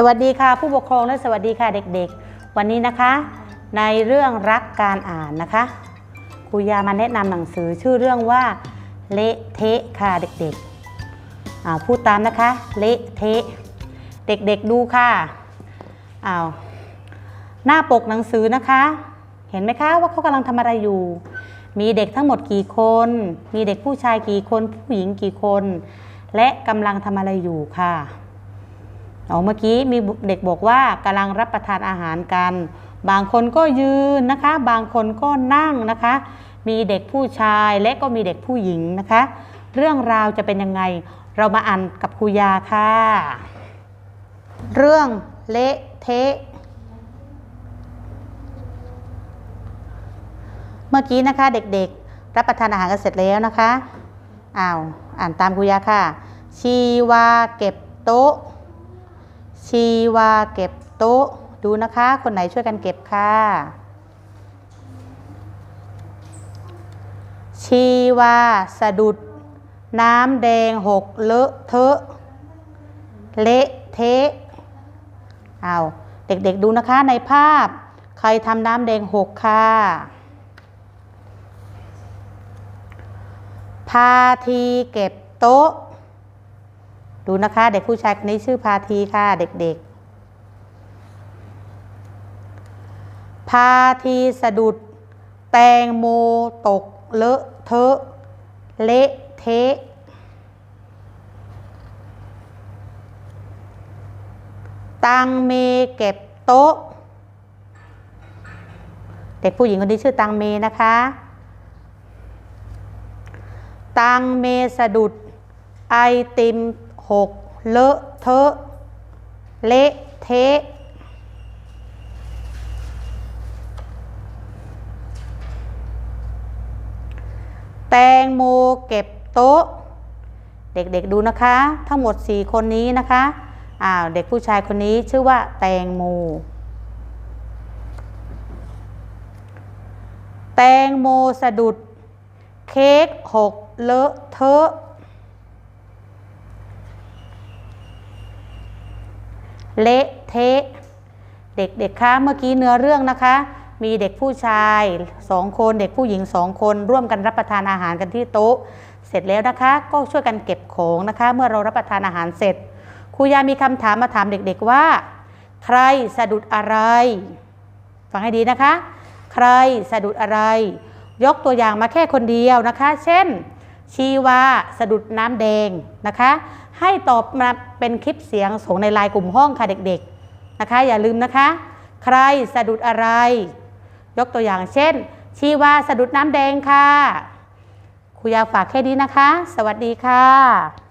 สวัสดีค่ะผู้ปกครองและสวัสดีค่ะเด็กๆ วันนี้นะคะ ในเรื่องรักการอ่านนะคะครูยามาแนะนำหนังสือชื่อเรื่องว่าเละเทะค่ะเด็กๆอ้าพูดตามนะคะเละเทะเด็กๆดูค่ะอ้าวหน้าปกหนังสือนะคะ เห็นไหมคะว่าเขากำลังทำอะไรอยู่ มีเด็กทั้งหมดกี่คน มีเด็กผู้ชายกี่คนผู้หญิงกี่คน และกำลังทำอะไรอยู่ค่ะ เอาเมื่อกี้มีเด็กบอกว่ากำลังรับประทานอาหารกัน บางคนก็ยืนนะคะ บางคนก็นั่งนะคะ มีเด็กผู้ชายและก็มีเด็กผู้หญิงนะคะ เรื่องราวจะเป็นยังไง เรามาอ่านกับครูยาค่ะ เรื่องเละเทะเมื่อกี้นะคะเด็กๆ รับประทานอาหารกันเสร็จแล้วนะคะอ้าวอ่านตามครูยาค่ะ ชีวาเก็บโต๊ะ ชีวาเก็บโต๊ะ ดูนะคะ คนไหนช่วยกันเก็บค่ะ ชีวาสะดุด น้ำแดงหกเลอะเทอะ เละเทะเอาเด็กๆดูนะคะในภาพ ใครทำน้ำแดงหกค่ะ พาทีเก็บโต๊ะ ดูนะคะ เด็กผู้ชายคนนี้ชื่อพาทีค่ะ เด็กๆ พาทีสะดุด แตงโมตก เลอะเทอะ เละเทะตังเมเก็บโต๊ะ เด็กผู้หญิงคนนี้ชื่อตังเมนะคะ ตังเมสะดุดไอติม หกเลอะเทอะเละเทะแตงโมเก็บโต๊ะ เด็กๆดูนะคะ ทั้งหมด 4 คนนี้นะคะอ้าวเด็กผู้ชายคนนี้ชื่อว่าแตงโม แตงโมสะดุด เค้กหกเลอะเทอะ เละเทะ เด็กๆคะเมื่อกี้เนื้อเรื่องนะคะ มีเด็กผู้ชายสองคนเด็กผู้หญิงสองคน ร่วมกันรับประทานอาหารกันที่โต๊ะ เสร็จแล้วนะคะ ก็ช่วยกันเก็บของนะคะ เมื่อเรารับประทานอาหารเสร็จครูยามีคำถามมาถามเด็กๆว่า ใครสะดุดอะไรฟังให้ดีนะคะ ใครสะดุดอะไร ยกตัวอย่างมาแค่คนเดียวนะคะ เช่น ชีวาสะดุดน้ำแดงนะคะ ให้ตอบมาเป็นคลิปเสียงส่งในไลน์กลุ่มห้องค่ะเด็กๆนะคะ อย่าลืมนะคะ ใครสะดุดอะไร ยกตัวอย่างเช่น ชีวาสะดุดน้ำแดงค่ะครูยาฝากแค่นี้นะคะ สวัสดีค่ะ